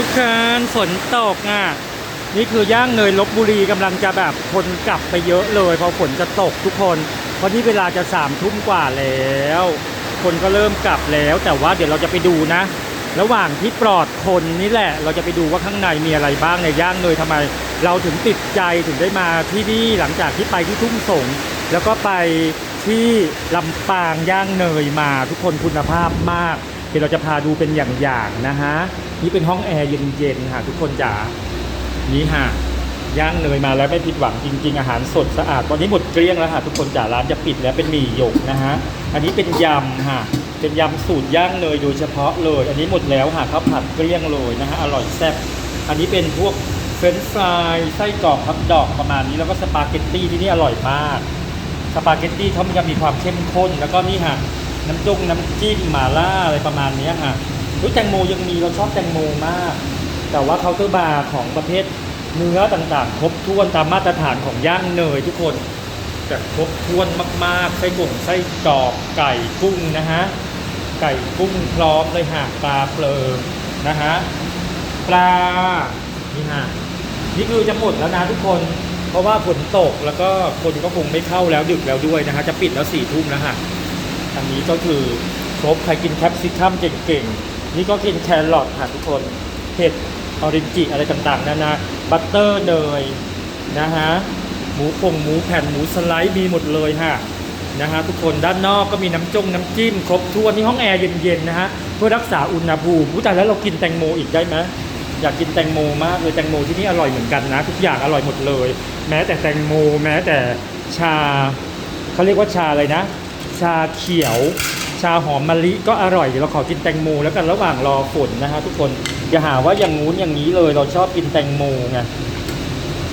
ทุกคนฝนตกอะ นี่คือย่างเนยลบบุรีกำลังจะแบบคนกลับไปเยอะเลยเพอฝนจะตกทุกคน เพราะนี่เวลาจะสามทุ่มกว่าแล้ว คนก็เริ่มกลับแล้ว แต่ว่าเดี๋ยวเราจะไปดูนะ ระหว่างที่ปลอดคนนี่แหละ เราจะไปดูว่าข้างในมีอะไรบ้างในย่างเนยทำไม เราถึงติดใจถึงได้มาที่นี่หลังจากที่ไปที่ทุ่งสงแล้วก็ไปที่ลำปางย่างเนยมาทุกคนคุณภาพมาก เดี๋ยวเราจะพาดูเป็นอย่างๆนะฮะนี่เป็นห้องแอร์เย็นๆค่ะทุกคนจ๋านี่ฮะย่างเนยมาแล้วไม่ผิดหวังจริง ๆ อาหารสดสะอาดตอนนี้หมดเกลี้ยงแล้วค่ะทุกคนจ๋าร้านจะปิดแล้วเป็นหมี่หยกนะฮะอันนี้เป็นยำค่ะเป็นยำสูตรย่างเนยโดยเฉพาะเลย อันนี้หมดแล้วค่ะข้าวผัดเกลี้ยงเลยนะฮะอร่อยแซ่บอันนี้เป็นพวกเฟรนช์ฟรายไส้กรอกพับดอกประมาณนี้แล้วก็สปาเกตตี้ที่นี่อร่อยมากสปาเกตตี้เขามันจะมีความเข้มข้น แล้วก็นี่ฮะ น้ำจุ้งน้ำจิ้มหม่าล่าอะไรประมาณนี้ยฮะรู้แตงโมยังมีเราชอบแตงโมมาก แต่ว่าเคาน์เตอร์บาร์ของประเภทเนื้อต่างๆ ครบถ้วนตามมาตรฐานของย่างเนยทุกคนแบบครบถ้วนมากๆไส้กลงไส้กรอกไก่กุ้งนะฮะไก่กุ้งพร้อมเลยฮะปลาเปลือนะฮะปลานี่ฮะนี่คือจะหมดแล้วนะทุกคน เพราะว่าฝนตกแล้วก็คนก็คงไม่เข้าแล้วดึกแล้วด้วยนะฮะจะปิดแล้วสี่ทุ่มแล้วฮะ อันนี้ก็คือครบใครกินแคปซิคัมเก่งๆ นี่ก็กินแครอทค่ะทุกคนเห็ดออริจิอะไรต่างๆ นานาบัตเตอร์เนยนะฮะหมูคงหมูแผ่นหมูสไลด์มีหมดเลยฮะนะฮะทุกคนด้านนอกก็มีน้ำจงน้ำจิ้มครบถ้วนนี่ห้องแอร์เย็นๆนะฮะเพื่อรักษาอุณหภูมิผู้แต่แล้วเรากินแตงโมอีกได้ไหมอยากกินแตงโมมากเลยแตงโมที่นี่อร่อยเหมือนกันนะ ทุกอย่างอร่อยหมดเลย แม้แต่แตงโม แม้แต่ชาเขาเรียกว่าชาอะไรนะ ชาเขียว ชาหอมมะลิก็อร่อยเดี๋ยวเราขอกินแตงโมแล้วกันระหว่างรอฝนนะฮะทุกคนอย่าหาว่าอย่างงู้นอย่างนี้เลย เราชอบกินแตงโมไง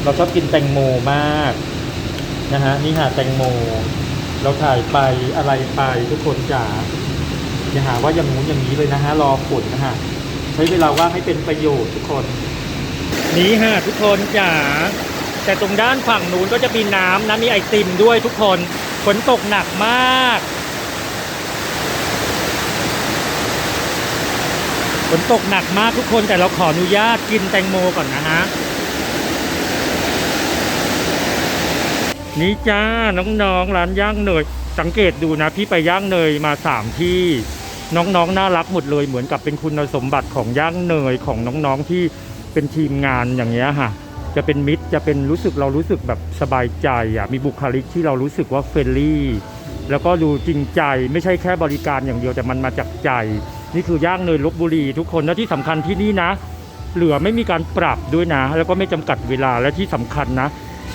เราชอบกินแตงโมมากนะฮะนี่หาแตงโม เราถ่ายไปอะไรไปทุกคนจ๋าอย่าหาว่าอย่างงู้นอย่างนี้เลยนะฮะรอฝนนะฮะใช้เวลาว่างให้เป็นประโยชน์ทุกคน นี่ฮะทุกคนจ๋าแต่ตรงด้านฝั่งนู้นก็จะมีน้ำนะมีไอติมด้วยทุกคน ฝนตกหนักมาก ฝนตกหนักมากทุกคนแต่เราขออนุญาตกินแตงโมก่อนนะฮะ นี่จ้า น้องๆร้านย่างเนย สังเกตดูนะ พี่ไปย่างเนยมาสามที่ น้องๆน่ารักหมดเลยเหมือนกับเป็นคุณสมบัติของย่างเนยของน้องๆที่เป็นทีมงานอย่างเงี้ยค่ะ จะเป็นมิตรจะเป็นรู้สึกเรารู้สึกแบบสบายใจอะมีบุคลิกที่เรารู้สึกว่าเฟรนลี่ แล้วก็ดูจริงใจไม่ใช่แค่บริการอย่างเดียวแต่มันมาจากใจ นี่คือย่างเนยลบบุรีทุกคนและที่สำคัญที่นี่นะ เหลือไม่มีการปรับด้วยนะ แล้วก็ไม่จำกัดเวลาและที่สำคัญนะ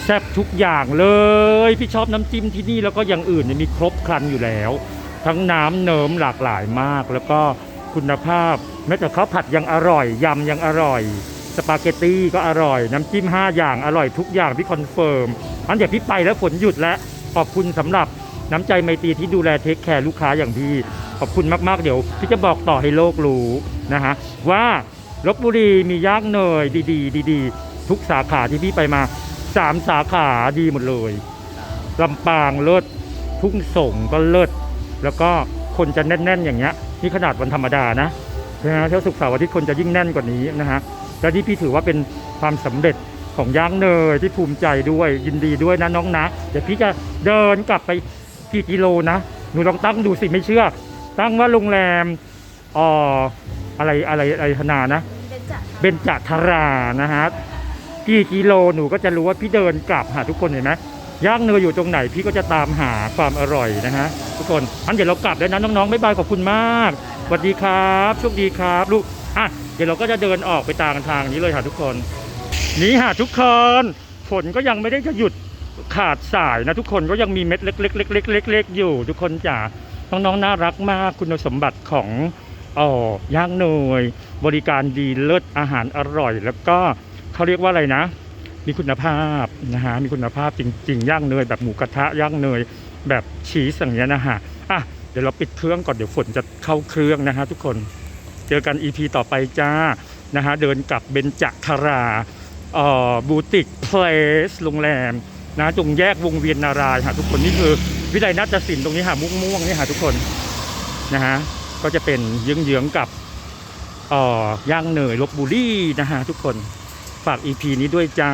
แซ่บทุกอย่างเลย พี่ชอบน้ำจิ้มที่นี่แล้วก็อย่างอื่นมีครบครันอยู่แล้ว ทั้งน้ำเนิมหลากหลายมาก แล้วก็คุณภาพแม้แต่ข้าวผัดยังอร่อยยำยังอร่อย สปาเกตตี้ก็อร่อย น้ำจิ้ม 5 อย่างอร่อยทุกอย่างพี่คอนเฟิร์มอันเดี๋ยวพี่ไปแล้วฝนหยุดแล้วขอบคุณสำหรับน้ำใจไมตรีที่ดูแลเทคแคร์ลูกค้าอย่างพี่ ขอบคุณมากๆ เดี๋ยวพี่จะบอกต่อให้โลกรู้นะฮะว่าลบบุรีมีย่างเนยดีๆดีๆ ทุกสาขาที่พี่ไปมาสามสาขาดีหมดเลยลำปางเลิศทุ่งส่งก็เลิศแล้วก็คนจะแน่น ๆ อย่างเงี้ยนี่ขนาดวันธรรมดานะนะฮะถ้าสุกเสาร์อาทิตย์คนจะยิ่งแน่นกว่านี้นะฮะ และที่พี่ถือว่าเป็นความสำเร็จของย่างเนยที่ภูมิใจด้วยยินดีด้วยนะน้องนะเดี๋ยวพี่จะเดินกลับไปกี่กิโลนะหนูลองตั้งดูสิไม่เชื่อ ตั้งว่าโรงแรมอ่ออะไรอะไรอะไรธนานะเป็นจะเบญจทรานะฮะกี่กิโลหนูก็จะรู้ว่าพี่เดินกลับหาทุกคนเห็นไหมย่างเนยอยู่ตรงไหนพี่ก็จะตามหาความอร่อยนะฮะทุกคนอันเดี๋ยวเรากลับแล้วนะน้องๆบ๊ายบายขอบคุณมากสวัสดีครับโชคดีครับลูก อะเดี๋ยวเราก็จะเดินออกไปตามทางนี้เลยค่ะทุกคน นี่ค่ะทุกคนฝนก็ยังไม่ได้จะหยุดขาดสายนะทุกคนก็ยังมีเม็ดเล็กๆๆๆๆๆอยู่ ทุกคนจ๋าน้องๆน่ารักมากคุณสมบัติของอ๋อย่างเนยบริการดีเลิศอาหารอร่อย แล้วก็เขาเรียกว่าอะไรนะ มีคุณภาพนะฮะมีคุณภาพจริงๆย่างเนยแบบหมูกระทะย่างเนยแบบชีสอย่างเงี้ยนะฮะอะเดี๋ยวเราปิดเครื่องก่อนเดี๋ยวฝนจะเข้าเครื่องนะฮะทุกคน เจอกัน EP ต่อไปจ้านะฮะเดินกลับเบญจทราเอ่อบูติกเพลสโรงแรมนะตรงแยกวงเวียนนารายค่ะทุกคนนี่คือวิไลนาฏศิลป์ตรงนี้ค่ะม่วงม่วงนี่ค่ะทุกคนนะฮะก็จะเป็นเยื้องๆกับเอ่อย่างเนยลบบุรีนะฮะทุกคนฝาก EP นี้ด้วยจ้า